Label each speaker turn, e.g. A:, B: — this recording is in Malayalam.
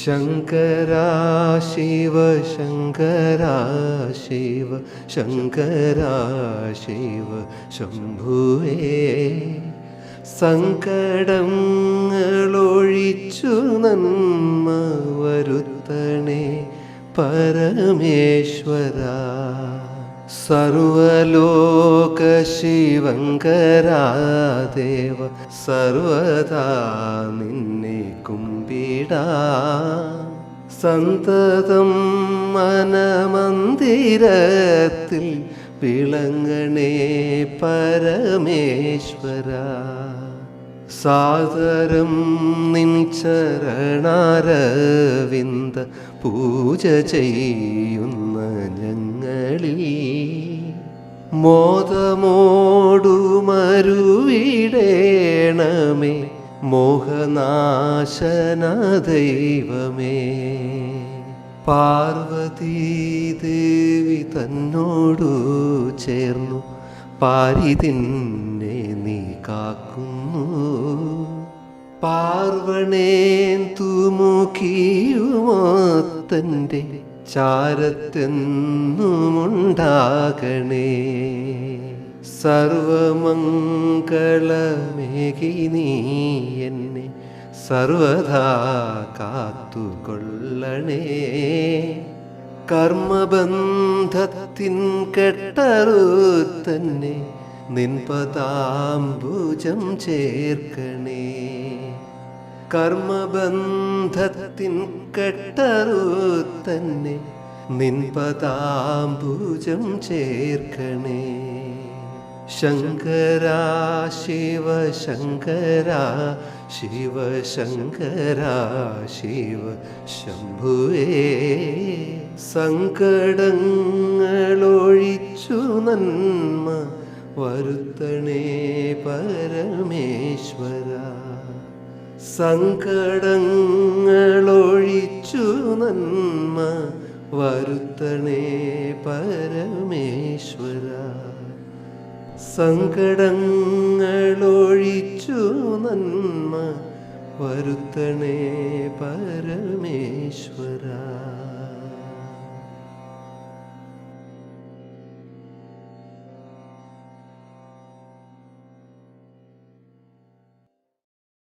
A: ശങ്കരാ ശിവ ശങ്കരാ ശിവ ശങ്കരാ ശിവ ശംഭുവേ സങ്കടങ്ങളൊഴിച്ചു നന്മ വരുത്തണേ പരമേശ്വര. സർവലോക ശിവങ്കരാദേവ സർവദാ നിന്നെ കുമ്പിടാ. സന്തതം മനമന്ദിരത്തിൽ വിളങ്ങണേ പരമേശ്വര. സാദരം നിൻ ചരണാരവിന്ദ പൂജ ചെയ്യുന്ന ഞങ്ങളിൽ മോദമോടുമരുവിടേണമേ മോഹനാശന ദൈവമേ പാർവതീ ദേവി തന്നോടു ചേർന്നു പാരിതിന്നെ നീ കാക്കുന്നു. പാർവണേൻ തൂമുഖിയുമാത്തന്റെ ചാരത്തെന്നുമുണ്ടാകണേ. സർവമംഗളമേകി നീ എന്നെ സർവദാ കാത്തുകൊള്ളണേ. കർമ്മബന്ധത്തിൻ കെട്ടറുത്തന്നെ നിൻപതാംബുജം ചേർക്കണേ. കർമ്മബന്ധത്തിൻ കെട്ടറു കെട്ടറുത്തന്നെ നിൻപതാംബുജം ചേർക്കണേ. ശങ്കരാ ശിവ ശങ്കരാ ശിവ ശങ്കരാ ശിവ ശംഭുവേ. സങ്കടങ്ങളൊഴിച്ചു നന്മ വരുത്തണേ പരമേശ്വര. സങ്കടങ്ങളൊഴിച്ചു നന്മ വരുത്തണേ പരമേശ്വര. സങ്കടങ്ങളൊഴിച്ചു നന്മ വരുത്തണേ പരമേശ്വര.